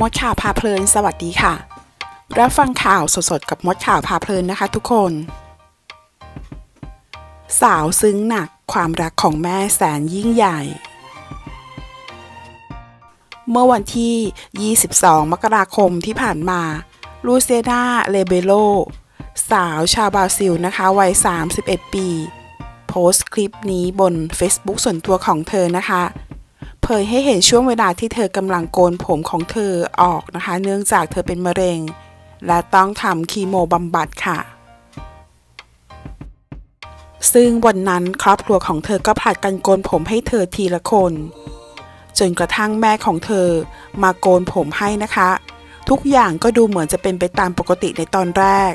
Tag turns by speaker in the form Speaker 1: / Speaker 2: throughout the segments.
Speaker 1: มดข่าวพาเพลิน สวัสดีค่ะ รับฟังข่าวสดๆ กับมดข่าวพาเพลินนะคะทุกคน สาวซึ้งหนักความรักของแม่แสนยิ่งใหญ่ เมื่อวันที่ 22 มกราคมที่ผ่านมา ลูเซียนาเลเบโล สาวชาวบราซิลนะคะ วัย 31 ปี โพสต์คลิปนี้บน Facebook ส่วนตัวของเธอนะคะ เผยให้เห็นช่วงเวลาที่เธอกำลังโกนผมของเธอออกนะคะ เนื่องจากเธอเป็นมะเร็ง และต้องทำคีโมบำบัดค่ะ ซึ่งวันนั้นครอบครัวของเธอก็ผลัดกันโกนผมให้เธอทีละคน จนกระทั่งแม่ของเธอมาโกนผมให้นะคะ ทุกอย่างก็ดูเหมือนจะเป็นไปตามปกติในตอนแรก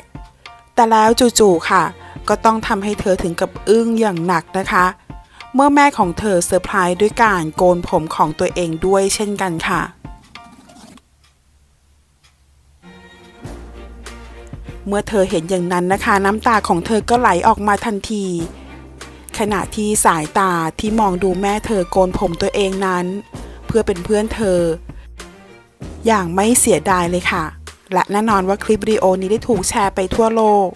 Speaker 1: แต่แล้วจู่ๆค่ะ ก็ต้องทำให้เธอถึงกับอึ้งอย่างหนักนะคะ เมื่อแม่ของเธอเซอร์ไพรส์ด้วยการโกนผมของตัวเองด้วยเช่นกันค่ะ เมื่อเธอเห็นอย่างนั้นนะคะ น้ำตาของเธอก็ไหลออกมาทันที ขณะที่สายตาที่มองดูแม่เธอโกนผมตัวเองนั้น เพื่อเป็นเพื่อนเธอ อย่างไม่เสียดายเลยค่ะ และแน่นอนว่าคลิปวิดีโอนี้ได้ถูกแชร์ไปทั่วโลก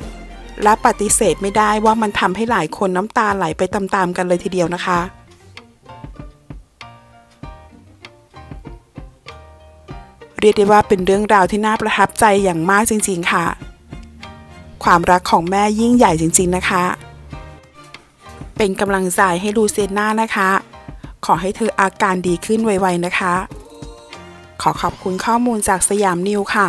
Speaker 1: และปฏิเสธไม่ได้ว่ามันทำให้หลายคนน้ำตาไหลไปตามๆกันเลยทีเดียวนะคะ เรียกได้ว่าเป็นเรื่องราวที่น่าประทับใจอย่างมากจริงๆค่ะ ความรักของแม่ยิ่งใหญ่จริงๆนะคะ เป็นกำลังใจให้ลูเซียน่านะคะ ขอให้เธออาการดีขึ้นไวๆนะคะ ขอขอบคุณข้อมูลจากสยามนิวค่ะ